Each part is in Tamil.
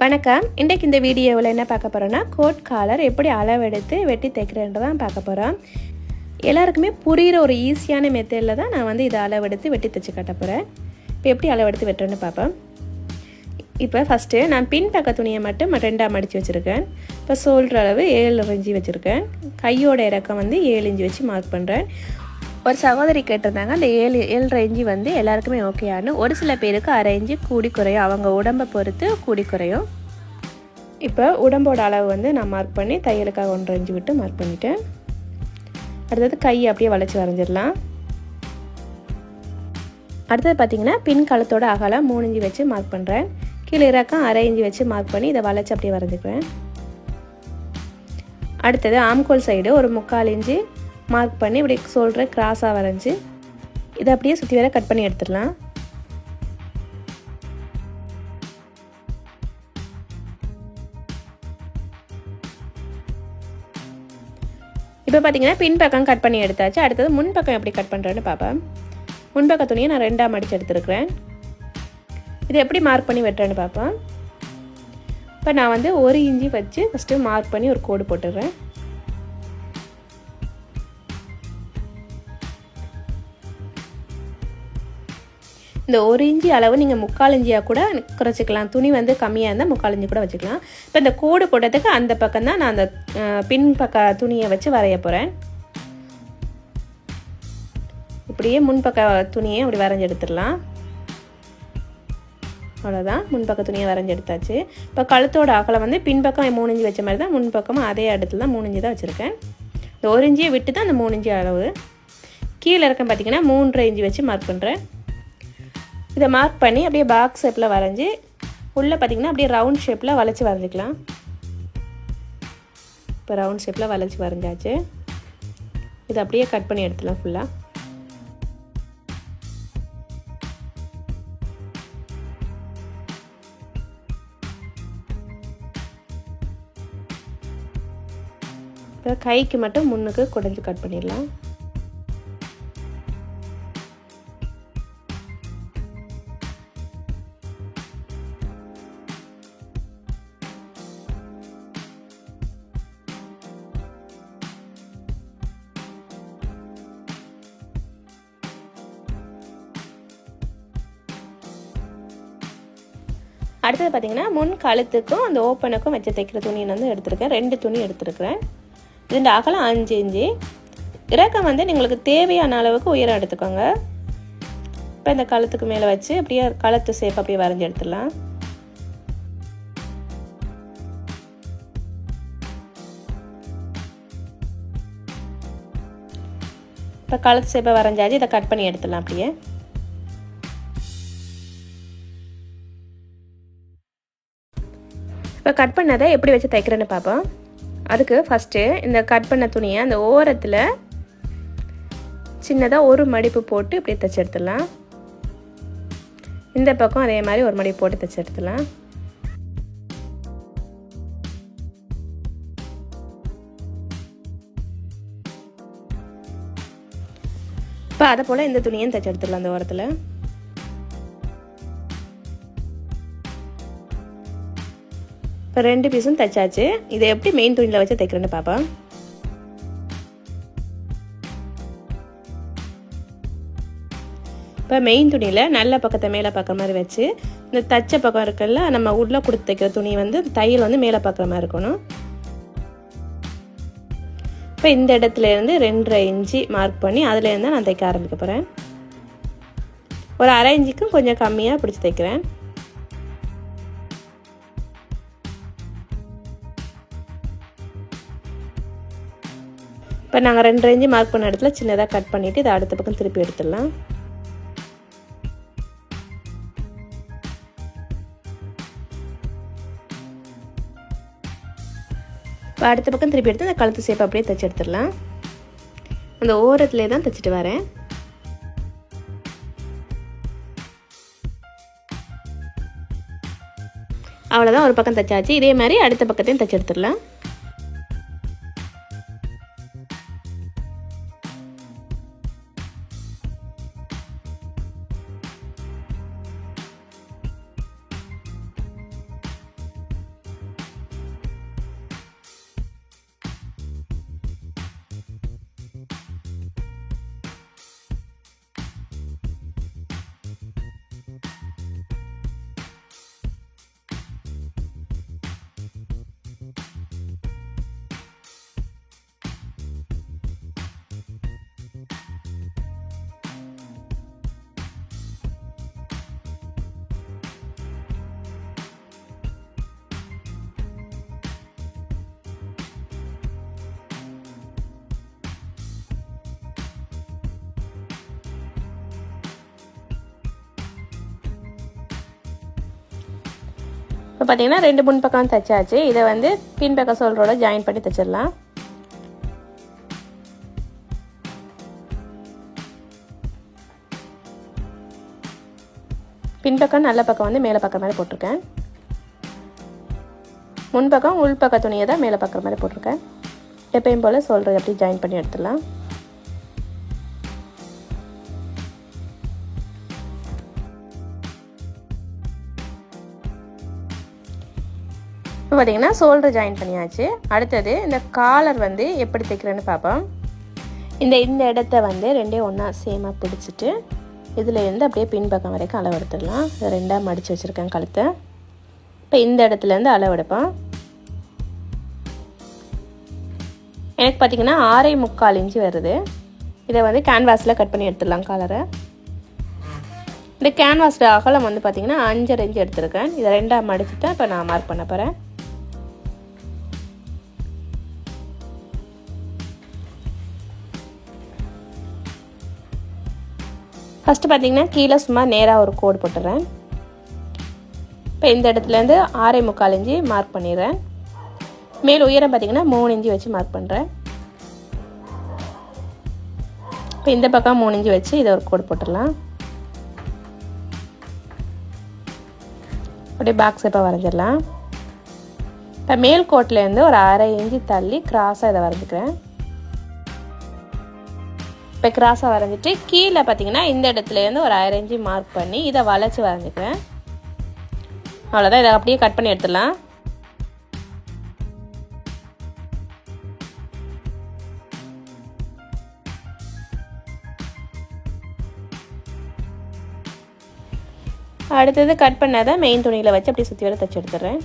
வணக்கம். இன்றைக்கு இந்த வீடியோவில் என்ன பார்க்க போகிறோன்னா கோட் காலர் எப்படி அளவெடுத்து வெட்டி தைக்கிறேன்றதான் பார்க்க போகிறோம் எல்லாருக்குமே புரிகிற ஒரு ஈஸியான மெத்தடில் தான் நான் வந்து இதை அளவெடுத்து வெட்டி தைச்சு காட்ட போகிறேன் இப்போ எப்படி அளவெடுத்து வெட்டுறேன்னு பார்ப்போம். இப்போ ஃபஸ்ட்டு நான் பின் பக்க துணியை மட்டும் ரெண்டாக மடித்து வச்சுருக்கேன். இப்போ சோல்ட்ரு அளவு ஏழு இஞ்சி வச்சுருக்கேன். கையோட இறக்கம் வந்து ஏழு இஞ்சி வச்சு மார்க் பண்ணுறேன் ஒரு சகோதரி கேட்டிருந்தாங்க அந்த ஏழு ஏழு இஞ்சி வந்து எல்லாருக்குமே ஓகேயானு ஒரு சில பேருக்கு அரை இஞ்சி கூடி குறையும். அவங்க உடம்பை பொறுத்து கூடி குறையும். இப்போ உடம்போட அளவு வந்து நான் மார்க் பண்ணி தையலுக்காக ஒன்றரை இஞ்சி விட்டு மார்க் பண்ணிட்டேன். அடுத்தது கை அப்படியே வளைச்சி வரைஞ்சிடலாம். அடுத்தது பார்த்திங்கன்னா பின் கழுத்தோட அகலம் மூணு இஞ்சி வச்சு மார்க் பண்ணுறேன் கீழே இறக்கம் அரை இஞ்சி வச்சு மார்க் பண்ணி இதை வளைச்சி அப்படியே வரைஞ்சிக்குவேன். அடுத்தது ஆம்கோல் சைடு ஒரு முக்கால் இஞ்சி மார்க் பண்ணி இப்படி சொல்கிற கிராஸாக வரைஞ்சி இதை அப்படியே சுற்றி வர கட் பண்ணி எடுத்துடலாம். இப்போ பார்த்தீங்கன்னா பின்பக்கம் கட் பண்ணி எடுத்தாச்சு. அடுத்தது முன்பக்கம் எப்படி கட் பண்ணுறேன்னு பார்ப்பேன் முன்பக்க துணியை நான் ரெண்டாக மடித்து எடுத்துருக்கிறேன். இது எப்படி மார்க் பண்ணி வெட்டுறேன்னு பார்ப்பேன் இப்போ நான் வந்து ஒரு இஞ்சி வச்சு ஃபஸ்ட்டு மார்க் பண்ணி ஒரு கோடு போட்டுடுறேன். இந்த ஒரு இஞ்சி அளவு நீங்கள் முக்கால் இஞ்சியாக கூட குறைச்சிக்கலாம். துணி வந்து கம்மியாக இருந்தால் முக்கால் இஞ்சி கூட வச்சுக்கலாம். இப்போ இந்த கோடு போட்டதுக்கு அந்த பக்கம் தான் நான் அந்த பின் பக்க துணியை வச்சு வரைய போகிறேன் இப்படியே முன்பக்க துணியை அப்படி வரைஞ்சி எடுத்துடலாம் அவ்வளோதான் முன்பக்க துணியை வரைஞ்சி எடுத்தாச்சு இப்போ கழுத்தோட அகலம் வந்து பின்பக்கம் மூணு இஞ்சி வச்ச மாதிரி தான் முன்பக்கமும் அதே இடத்துல தான் மூணு இஞ்சி தான் வச்சுருக்கேன். இந்த ஒரு இஞ்சியை விட்டு தான் அந்த மூணு இஞ்சி அளவு. கீழே இருக்க பார்த்தீங்கன்னா மூன்றரை இஞ்சி வச்சு மார்க் பண்ணுறேன் இதை மார்க் பண்ணி அப்படியே பாக்ஸ் ஷேப்பில் வரைஞ்சி உள்ளே பார்த்திங்கன்னா அப்படியே ரவுண்ட் ஷேப்பில் வளைச்சி வரைஞ்சிக்கலாம். இப்போ ரவுண்ட் ஷேப்பில் வளைச்சி வரைஞ்சாச்சு. இதை அப்படியே கட் பண்ணி எடுத்துலாம் ஃபுல்லாக இப்போ கைக்கு மட்டும் முன்னுக்கு குடஞ்சி கட் பண்ணிடலாம். அடுத்தது பார்த்திங்கன்னா முன் கழுத்துக்கும் அந்த ஓப்பனுக்கும் வச்சு தைக்கிற துணி வந்து எடுத்திருக்கேன். ரெண்டு துணி எடுத்திருக்கிறேன். இதுண்ட அகலம் அஞ்சு இஞ்சி இறக்கம் வந்து உங்களுக்கு தேவையான அளவுக்கு உயரம் எடுத்துக்கோங்க. இப்போ இந்த கழுத்துக்கு மேலே வச்சு அப்படியே கழுத்து சேப் அப்படியே வரைஞ்சி எடுத்துடலாம். இப்போ கழுத்து சேப்பை வரைஞ்சாச்சு இதை கட் பண்ணி எடுத்துடலாம் அப்படியே. இப்போ கட் பண்ணதை எப்படி வச்சு தைக்கிறேன்னு பார்ப்போம். அதுக்கு ஃபஸ்ட்டு இந்த கட் பண்ண துணியை அந்த ஓரத்தில் சின்னதாக ஒரு மடிப்பு போட்டு இப்படி தைச்சி எடுத்துடலாம். இந்த பக்கம் அதே மாதிரி ஒரு மடிப்பு போட்டு தைச்சி எடுத்துடலாம். இப்போ அதை போல் இந்த துணியும் தைச்சி எடுத்துடலாம் அந்த ஓரத்தில். இப்போ ரெண்டு பீஸும் தைச்சாச்சு. இதை எப்படி மெயின் துணியில் வச்சு தைக்கிறேன்னு பார்ப்போம் இப்போ மெயின் துணியில் நல்ல பக்கத்தை மேலே பார்க்குற மாதிரி வச்சு இந்த தச்ச பக்கம் இருக்குல்ல நம்ம உள்ளே கொடுத்து தைக்கிற துணி வந்து தையல் வந்து மேலே பார்க்குற மாதிரி இருக்கணும். இப்போ இந்த இடத்துல இருந்து ரெண்டரை இன்ச்சு மார்க் பண்ணி அதுலேருந்து நான் தைக்க ஆரம்பிக்க போகிறேன் ஒரு அரை இன்ச்சுக்கும் கொஞ்சம் கம்மியாக பிடிச்சி தைக்கிறேன். இப்போ நாங்கள் ரெண்டு ரேஞ்சு மார்க் பண்ண இடத்துல சின்னதாக கட் பண்ணிவிட்டு இதை அடுத்த பக்கம் திருப்பி எடுத்துடலாம். இப்போ அடுத்த பக்கம் திருப்பி எடுத்து அந்த கழுத்து சேப்பை அப்படியே தைச்சி எடுத்துடலாம். அந்த ஓரத்துலேயே தான் தைச்சிட்டு வரேன். அவ்வளோதான் ஒரு பக்கம் தைச்சாச்சு. இதே மாதிரி அடுத்த பக்கத்தையும் தைச்சி எடுத்துடலாம். இப்போ பார்த்தீங்கன்னா ரெண்டு முன் பக்கம் தைச்சாச்சு. இதை வந்து பின்பக்க சோல்ரோட ஜாயின் பண்ணி தைச்சிடலாம். பின்பக்கம் நல்ல பக்கம் வந்து மேலே பக்கம் மாதிரி போட்டிருக்கேன். முன்பக்கம் உள்பக்க துணியை தான் மேலே பக்கம் மாதிரி போட்டிருக்கேன். எப்பயும் போல் சொல்கிறது அப்படி ஜாயின் பண்ணி எடுத்துடலாம். இப்போ பார்த்தீங்கன்னா ஷோல்டர் ஜாயின் பண்ணியாச்சு. அடுத்தது இந்த காலர் வந்து எப்படி தைக்கிறேன்னு பார்ப்போம். இந்த இந்த இடத்த வந்து ரெண்டே ஒன்றா சேமாக பிடிச்சிட்டு இதில் இருந்து அப்படியே பின்பக்கம் வரைக்கும் அளவு எடுத்துடலாம் இதை ரெண்டாக மடித்து வச்சுருக்கேன் கழுத்தை. இப்போ இந்த இடத்துலேருந்து அளவு எடுப்போம் எனக்கு பார்த்திங்கன்னா ஆறே முக்கால் இன்ச்சு வருது. இதை வந்து கேன்வாஸில் கட் பண்ணி எடுத்துடலாம் கலரை இந்த கேன்வாஸோட அகலம் வந்து பார்த்திங்கன்னா அஞ்சரை இன்ச்சு எடுத்திருக்கேன். இதை ரெண்டாக மடிச்சுட்டு இப்போ நான் மார்க் பண்ண போகிறேன் ஃபஸ்ட்டு பார்த்தீங்கன்னா கீழே சும்மா நேராக ஒரு கோடு போட்டுறேன். இப்போ இந்த இடத்துலேருந்து ஆறே முக்கால் இஞ்சி மார்க் பண்ணிடுறேன். மேல் உயரம் பார்த்தீங்கன்னா மூணு இஞ்சி வச்சு மார்க் பண்ணுறேன் இப்போ இந்த பக்கம் மூணு இஞ்சி வச்சு இதை ஒரு கோடு போட்டுடலாம். அப்படியே பாக்ஸ் இப்போ வரைஞ்சிடலாம். இப்போ மேல் கோட்லேருந்து ஒரு அரை இஞ்சி தள்ளி கிராஸாக இதை வரைஞ்சிக்கிறேன். இப்போ கிராஸாக வரைஞ்சிட்டு கீழே பார்த்தீங்கன்னா இந்த இடத்துலேருந்து ஒரு அரைஞ்சி மார்க் பண்ணி இதை வளைச்சி வரைஞ்சிக்கிறேன் அவ்வளோதான் இதை அப்படியே கட் பண்ணி எடுத்துடலாம். அடுத்தது கட் பண்ணாத மெயின் துணியில் வச்சு அப்படியே சுற்றி வர தச்சு எடுத்துடுறேன்.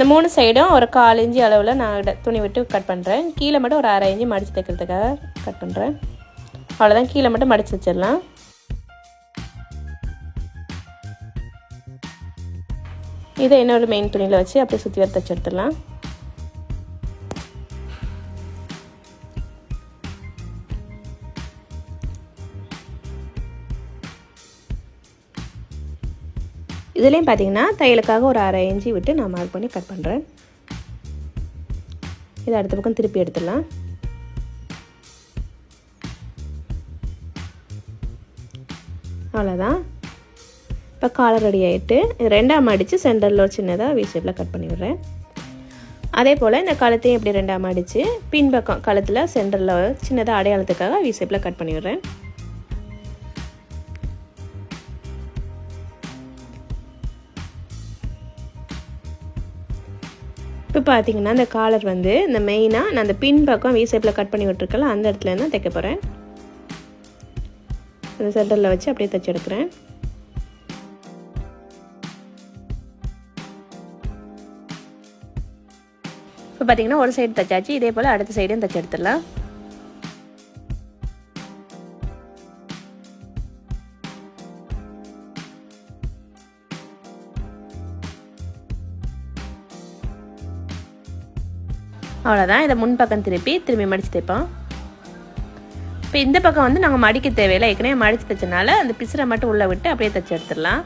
இந்த மூணு சைடும் ஒரு கால் இஞ்சி அளவில் நான் துணி விட்டு கட் பண்ணுறேன் கீழே மட்டும் ஒரு அரை இஞ்சி மடித்து தைக்கிறதுக்காக கட் பண்ணுறேன் அவ்வளோதான் கீழே மட்டும் மடித்து வச்சிடலாம். இதை இன்னொரு மெயின் துணியில் வச்சு அப்படியே சுற்றி வர தைச்சு எடுத்துடலாம். இதுலேயும் பார்த்தீங்கன்னா தையலுக்காக ஒரு அரை இஞ்சி விட்டு நான் மார்க் பண்ணி கட் பண்ணுறேன் இதை அடுத்த பக்கம் திருப்பி எடுத்துடலாம். அவ்வளோதான் இப்போ காலர் ரெடி ஆகிட்டு இது ரெண்டாம் அடித்து சென்டரில் ஒரு சின்னதாக வி ஷேப்பில் கட் பண்ணி விடுறேன். அதே போல் இந்த கழுத்தையும் இப்படி ரெண்டாம் அடித்து பின்பக்கம் கழுத்தில் சென்டரில் சின்னதாக அடையாளத்துக்காக வி ஷேப்பில் கட் பண்ணி விடுறேன். இப்போ பார்த்தீங்கன்னா இந்த காலர் வந்து இந்த மெயினாக நான் அந்த பின் பக்கம் வி ஷேப்பில் கட் பண்ணி விட்டுருக்கல அந்த இடத்துல தான் தைக்க போகிறேன் அந்த சென்டரில் வச்சு அப்படியே தைச்சி எடுக்கிறேன். இப்போ பார்த்தீங்கன்னா ஒரு சைடு தைச்சாச்சு இதே போல் அடுத்த சைடும் தைச்சி எடுத்துடலாம். அவ்வளோதான் இதை முன் பக்கம் திருப்பி திரும்பி மடித்து தைப்போம். இப்போ இந்த பக்கம் வந்து நாங்கள் மடிக்க தேவையில்லை. ஏற்கனவே மடித்து தைச்சனால அந்த பிசுரை மட்டும் உள்ளே விட்டு அப்படியே தைச்சி எடுத்துடலாம்.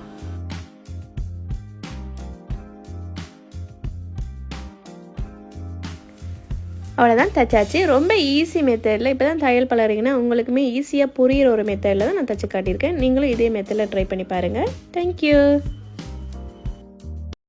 அவ்வளோதான் தைச்சாச்சு. ரொம்ப ஈஸி மெத்தடில் இப்போ தான் தையல் பழகிறீங்கன்னா உங்களுக்குமே ஈஸியாக புரிகிற ஒரு மெத்தடில் தான் நான் தைச்சி காட்டியிருக்கேன். நீங்களும் இதே மெத்தடில் ட்ரை பண்ணி பாருங்கள் தேங்க்யூ